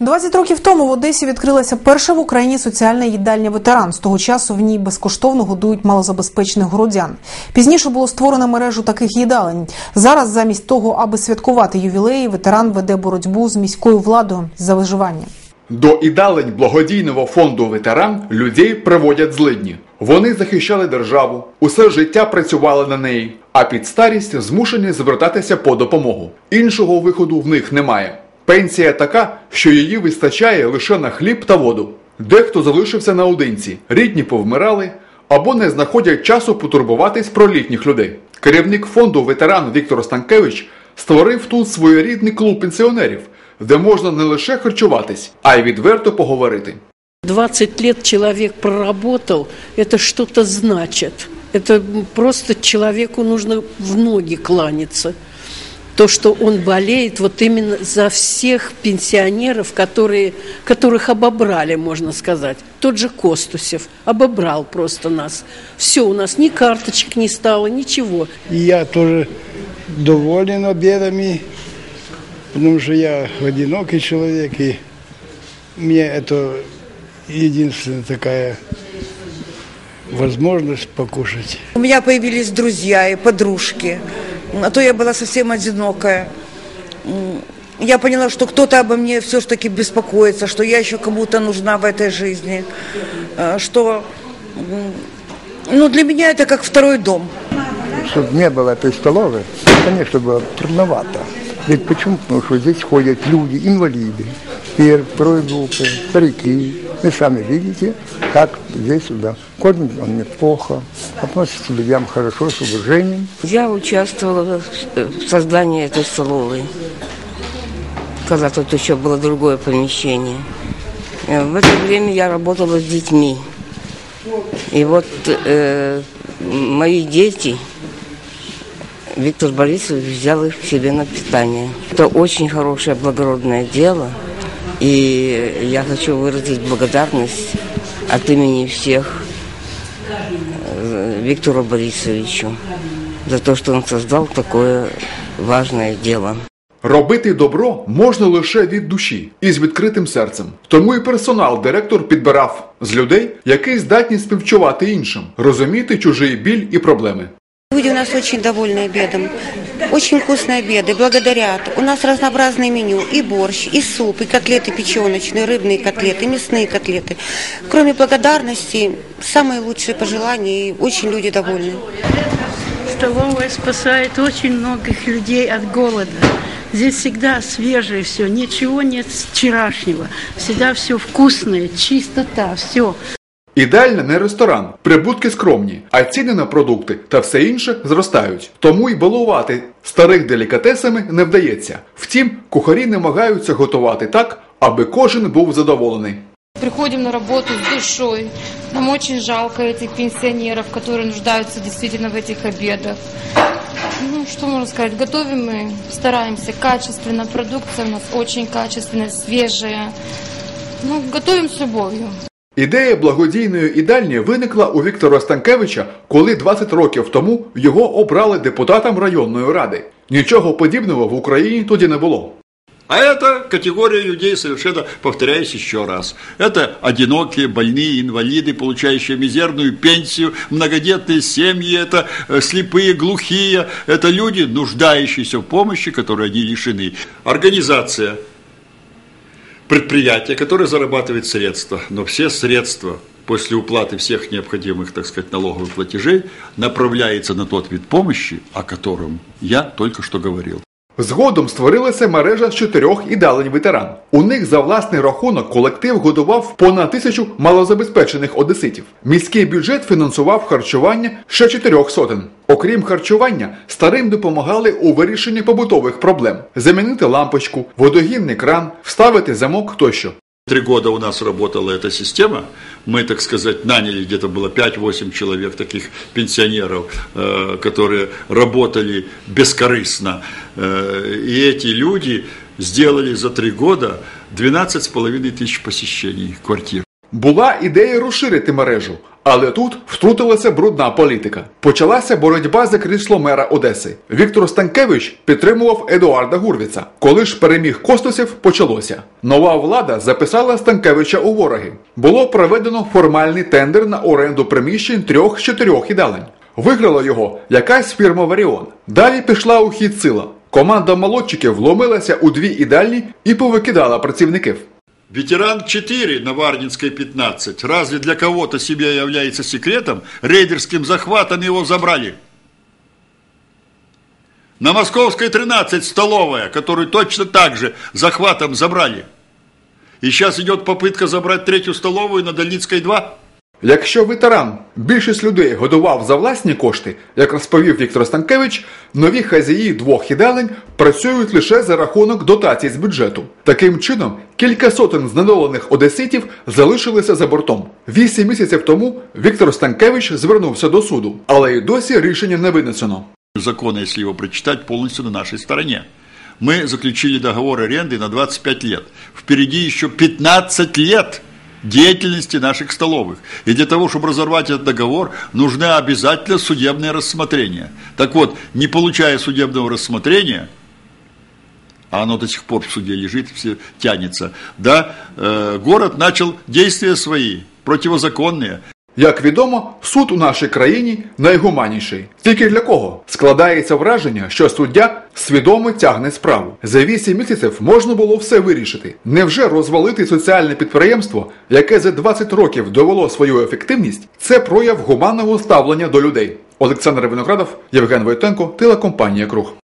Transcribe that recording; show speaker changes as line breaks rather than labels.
20 років тому в Одесі відкрилася перша в Україні соціальна їдальня ветеран. З того часу в ній безкоштовно годують малозабезпечених городян. Пізніше було створено мережу таких їдалень. Зараз, замість того, аби святкувати ювілеї, ветеран веде боротьбу з міською владою за виживання.
До ідалень благодійного фонду ветеран людей приводять злидні. Вони захищали державу, усе життя працювали на неї, а під старість змушені звертатися по допомогу. Іншого виходу в них немає. Пенсія така, що її вистачає лише на хліб та воду. Дехто залишився наодинці, рідні повмирали або не знаходять часу потурбуватись про літніх людей. Керівник фонду ветеран Віктор Станкевич створив тут своєрідний клуб пенсіонерів, де можна не лише харчуватись, а й відверто поговорити.
20 лет человек проработал, это что-то значит. Это просто человеку нужно в ноги кланяться. То, что он болеет вот именно за всех пенсионеров, которые, которых обобрали, можно сказать. Тот же Костусев обобрал просто нас. Все, у нас ни карточек не стало, ничего.
И я тоже доволен обедами, потому что я одинокий человек, и мне это единственная такая возможность покушать.
У меня появились друзья и подружки, а то я была совсем одинокая. М, Я поняла, что кто-то обо мне все-таки беспокоится, что я еще кому-то нужна в этой жизни, э, что м, ну, для меня это как второй дом.
чтобы не было этой столовой, конечно, было трудновато. Ведь почему? Потому что здесь ходят люди, инвалиды, первой, второй группы, старики. Вы сами видите, как здесь сюда. Кормит он неплохо, относится к людям хорошо, с уважением.
Я участвовала в создании этой столовой, когда тут еще было другое помещение. Э, В это время я работала с детьми. И вот э, мои дети, Виктор Борисович взял их к себе на питание. Это очень хорошее, благородное дело. И я хочу выразить благодарность от имени всех э, Виктору Борисовичу за то, что он создал такое важное дело.
Робити добро можна лише від душі і з відкритим серцем. Тому і персонал директор підбирав з людей, які здатні співчувати іншим, розуміти чужий біль і проблеми.
Люди у нас очень довольны обедом. Очень вкусные обеды, благодарят. У нас разнообразное меню. И борщ, и суп, и котлеты печеночные, рыбные котлеты, мясные котлеты. Кроме благодарности, самые лучшие пожелания, и очень люди довольны.
Столовая спасает очень многих людей от голода. Здесь всегда свежее все, ничего нет вчерашнего. Всегда все вкусное, чистота, все.
Ідеальне не ресторан, прибутки скромні, а ціни на продукти та все інше зростають. Тому й балувати старих делікатесами не вдається. Втім, кухарі намагаються готувати так, аби кожен був задоволений.
Приходим на работу с душой. Нам очень жалко этих пенсионеров, которые нуждаются действительно в этих обедах. Ну, что можно сказать, готовим мы, стараемся качественно, продукция у нас очень качественная, свежая. Ну, готовим с любовью.
Ідея благодійної ідальні виникла у Віктора Станкевича, коли 20 років тому його обрали депутатом районної ради. Нічого подібного в Україні тоді не було.
А это категория людей, совершенно повторяюсь еще раз. Это одинокие, больные, инвалиды, получающие мизерную пенсию, многодетные семьи, это э, слепые, глухие, это люди, нуждающиеся в помощи, которые они лишены. Организация, предприятие, которое зарабатывает средства, но все средства после уплаты всех необходимых, так сказать, налоговых платежей направляется на тот вид помощи, о котором я только что говорил.
Згодом створилася мережа з чотирьох ідалень ветеран. У них за власний рахунок колектив годував понад тисячу малозабезпечених одеситів. Міський бюджет фінансував харчування ще чотирьох сотень. Окрім харчування, старим допомагали у вирішенні побутових проблем: замінити лампочку, водогінний кран, вставити замок тощо.
Три года у нас работала эта система. Мы, так сказать, наняли где-то было 5-8 человек, таких пенсионеров, э, которые работали бескорыстно. Э, И эти люди сделали за три года 12,5 тысяч посещений квартир.
Була ідея розширити мережу, але тут втрутилася брудна політика. Почалася боротьба за крісло мера Одеси. Віктор Станкевич підтримував Едуарда Гурвіца. Коли ж переміг Костусів, почалося. Нова влада записала Станкевича у вороги. Було проведено формальний тендер на оренду приміщень трьох з чотирьох їдалень. Виграла його якась фірма Варіон. Далі пішла у хід сила. Команда молодчиків вломилася у дві ідальні і повикидала працівників.
Ветеран 4 на Варнинской 15. Разве для кого-то себе является секретом? Рейдерским захватом его забрали. На Московской 13 столовая, которую точно так же захватом забрали. И сейчас идет попытка забрать третью столовую на Дальницкой 2.
Якщо ветеран більшість людей годував за власні кошти, як розповів Віктор Станкевич, нові хазяї двох їдалень працюють лише за рахунок дотацій з бюджету. Таким чином, кілька сотень знедолених одеситів залишилися за бортом. Вісім місяців тому Віктор Станкевич звернувся до суду, але й досі рішення не винесено.
Закон, если его прочитать, полностью на нашей стороне. Мы заключили договор аренды на 25 лет. Впереди еще 15 лет деятельности наших столовых. И для того, чтобы разорвать этот договор, нужно обязательно судебное рассмотрение. Так вот, не получая судебного рассмотрения, а оно до сих пор в суде лежит, все тянется, да, э, город начал действия свои, противозаконные.
Як відомо, суд у нашій країні найгуманніший. Тільки для кого складається враження, що суддя свідомо тягне справу. За вісім місяців можна було все вирішити. Невже розвалити соціальне підприємство, яке за 20 років довело свою ефективність, це прояв гуманного ставлення до людей. Олександр Виноградов, Євген Войтенко, телекомпанія Круг.